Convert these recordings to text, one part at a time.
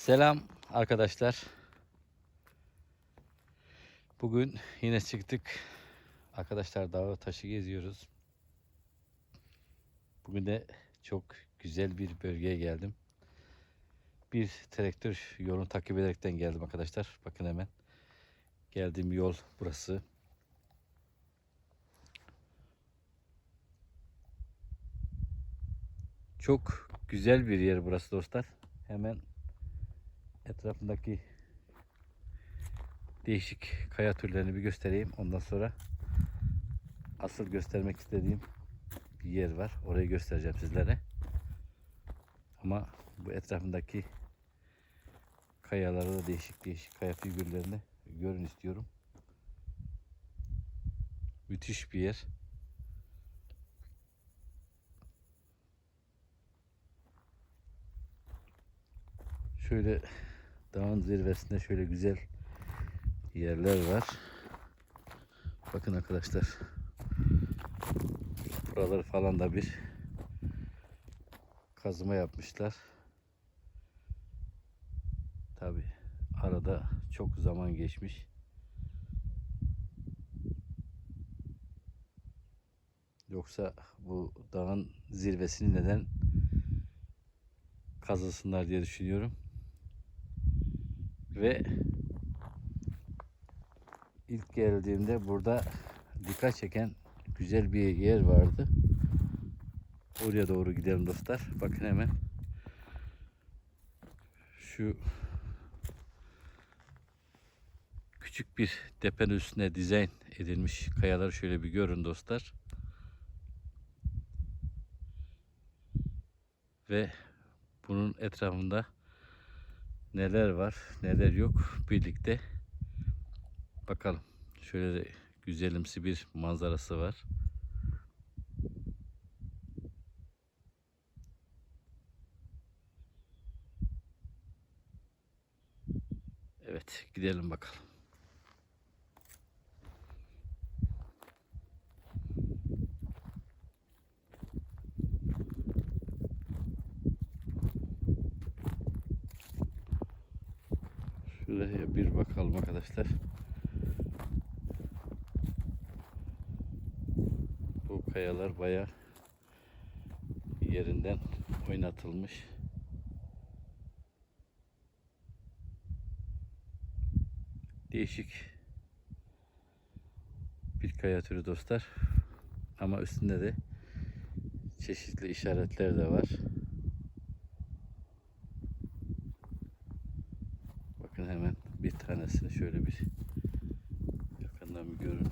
Selam arkadaşlar. Bugün yine çıktık. Arkadaşlar dağı taşı geziyoruz. Bugün de çok güzel bir bölgeye geldim. Bir traktör yolunu takip ederekten geldim arkadaşlar. Bakın hemen. Geldiğim yol burası. Çok güzel bir yer burası dostlar. Hemen etrafındaki değişik kaya türlerini bir göstereyim. Ondan sonra asıl göstermek istediğim bir yer var. Orayı göstereceğim sizlere. Ama bu etrafındaki kayaları da değişik değişik kaya figürlerini görün istiyorum. Müthiş bir yer. Şöyle dağın zirvesinde şöyle güzel yerler var. Bakın arkadaşlar. Buraları falan da bir kazıma yapmışlar. Tabi arada çok zaman geçmiş. Yoksa bu dağın zirvesini neden kazısınlar diye düşünüyorum. Ve ilk geldiğimde burada dikkat çeken güzel bir yer vardı. Oraya doğru gidelim dostlar. Bakın hemen şu küçük bir tepenin üstüne dizayn edilmiş kayaları şöyle bir görün dostlar. Ve bunun etrafında neler var neler yok birlikte bakalım. Şöyle güzelimsi bir manzarası var. Evet gidelim bakalım. Şuraya bir bakalım arkadaşlar. Bu kayalar baya yerinden oynatılmış. Değişik bir kaya türü dostlar. Ama üstünde de çeşitli işaretler de var. Bakın hemen bir tanesini şöyle bir yakından bir görün.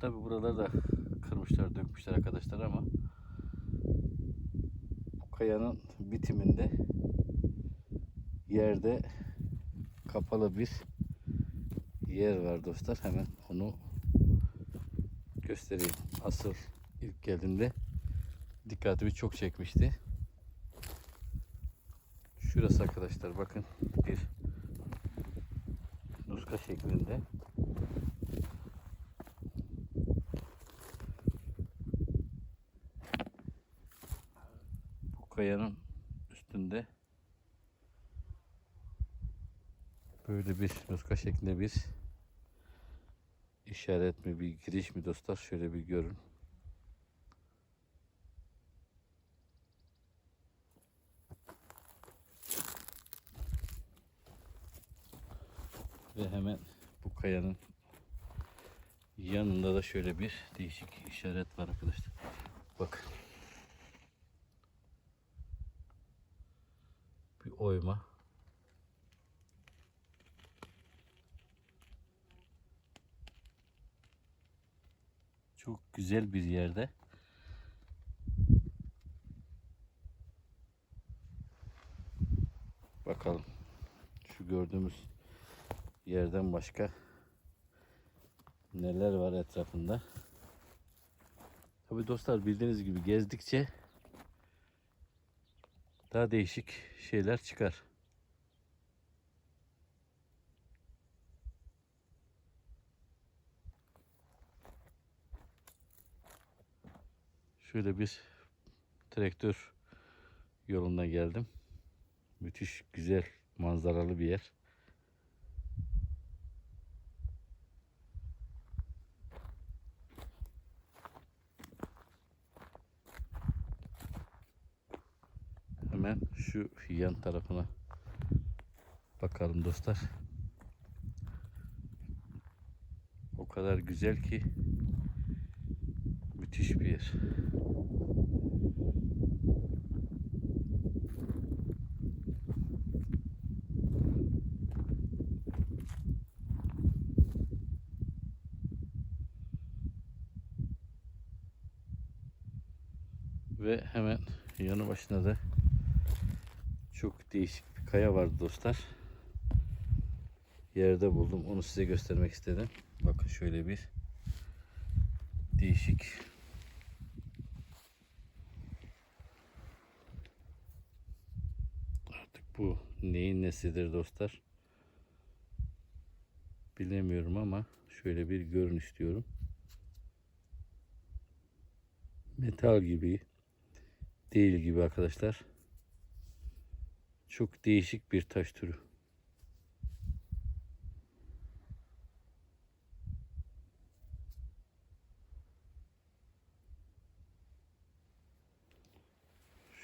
Tabi buraları da kırmışlar, dökmüşler arkadaşlar ama bu kayanın bitiminde yerde kapalı bir yer var dostlar. Hemen onu göstereyim. Asıl ilk geldiğimde dikkatimi çok çekmişti. Şurası arkadaşlar bakın bir nuska şeklinde. Bu kayanın üstünde böyle bir nuska şeklinde bir işaret mi bir giriş mi dostlar şöyle bir görün. Ve hemen bu kayanın yanında da şöyle bir değişik işaret var arkadaşlar. Bakın. Bir oyma. Çok güzel bir yerde. Bakalım. Şu gördüğümüz yerden başka neler var etrafında. Tabi dostlar bildiğiniz gibi gezdikçe daha değişik şeyler çıkar. Şöyle bir traktör yolundan geldim. Müthiş güzel manzaralı bir yer. Hemen şu yan tarafına bakalım dostlar. O kadar güzel ki müthiş bir yer. Ve hemen yanı başında da çok değişik bir kaya vardı dostlar. Yerde buldum. Onu size göstermek istedim. Bakın şöyle bir değişik Artık bu neyin nesidir dostlar? Bilemiyorum ama şöyle bir görünüş diyorum. Metal gibi değil gibi arkadaşlar. Çok değişik bir taş türü.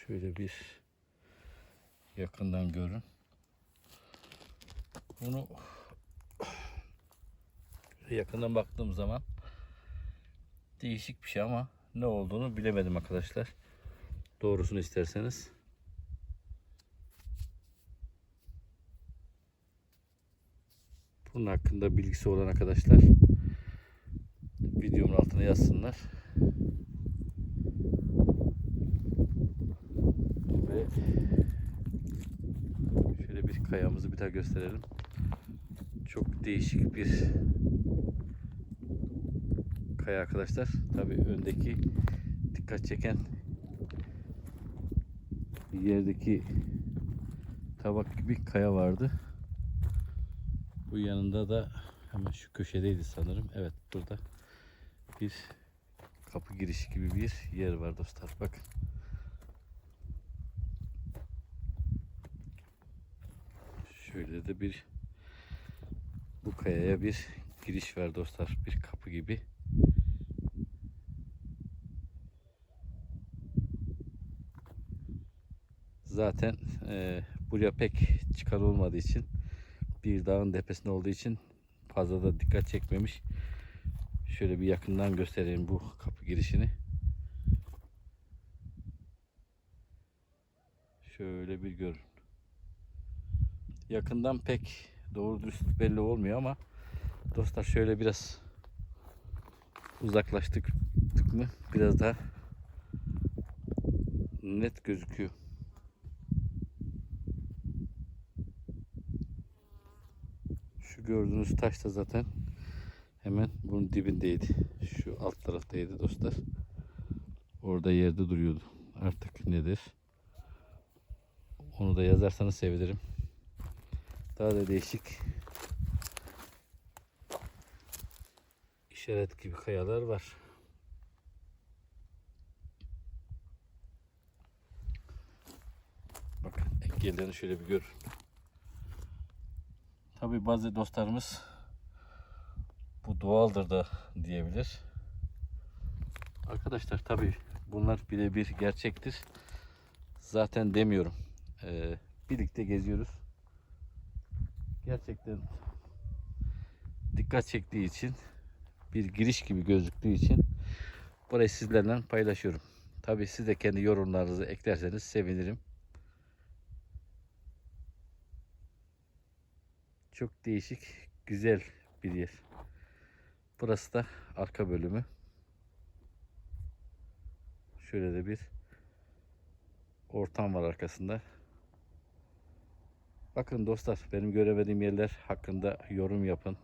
Şöyle bir yakından görün. Bunu yakından baktığım zaman değişik bir şey ama ne olduğunu bilemedim arkadaşlar. Doğrusunu isterseniz. Bunun hakkında bilgisi olan arkadaşlar videomun altına yazsınlar. Ve şöyle bir kayamızı bir daha gösterelim. Çok değişik bir kaya arkadaşlar. Tabi öndeki dikkat çeken yerdeki tabak gibi kaya vardı. Bu yanında da hemen şu köşedeydi sanırım. Evet burada bir kapı girişi gibi bir yer var dostlar. Bakın. Şöyle de bir bu kayaya bir giriş var dostlar. Bir kapı gibi. Zaten e, buraya pek çıkar olmadığı için bir dağın tepesinde olduğu için fazla da dikkat çekmemiş. Şöyle bir yakından göstereyim bu kapı girişini. Şöyle bir görün. Yakından pek doğru dürüst belli olmuyor ama dostlar şöyle biraz uzaklaştık mı biraz daha net gözüküyor. Şu gördüğünüz taş da zaten hemen bunun dibindeydi. Şu alt taraftaydı dostlar. Orada yerde duruyordu. Artık nedir? Onu da yazarsanız sevinirim. Daha da değişik işaret gibi kayalar var. Bakın engellerini şöyle bir görün. Tabi bazı dostlarımız bu doğaldır da diyebilir. Arkadaşlar tabi bunlar birebir gerçektir. Zaten demiyorum. Ee, birlikte geziyoruz. Gerçekten dikkat çektiği için bir giriş gibi gözüktüğü için burayı sizlerle paylaşıyorum. Tabi siz de kendi yorumlarınızı eklerseniz sevinirim. Çok değişik, güzel bir yer. Burası da arka bölümü. Şöyle de bir ortam var arkasında. Bakın dostlar benim göremediğim yerler hakkında yorum yapın.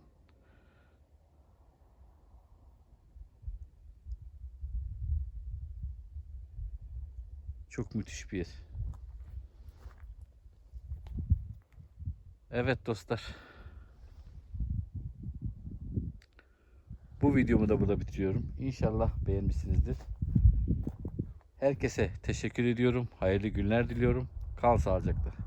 Çok müthiş bir yer. Evet dostlar. Bu videomu da burada bitiriyorum. İnşallah beğenmişsinizdir. Herkese teşekkür ediyorum. Hayırlı günler diliyorum. Kal sağlıcakla.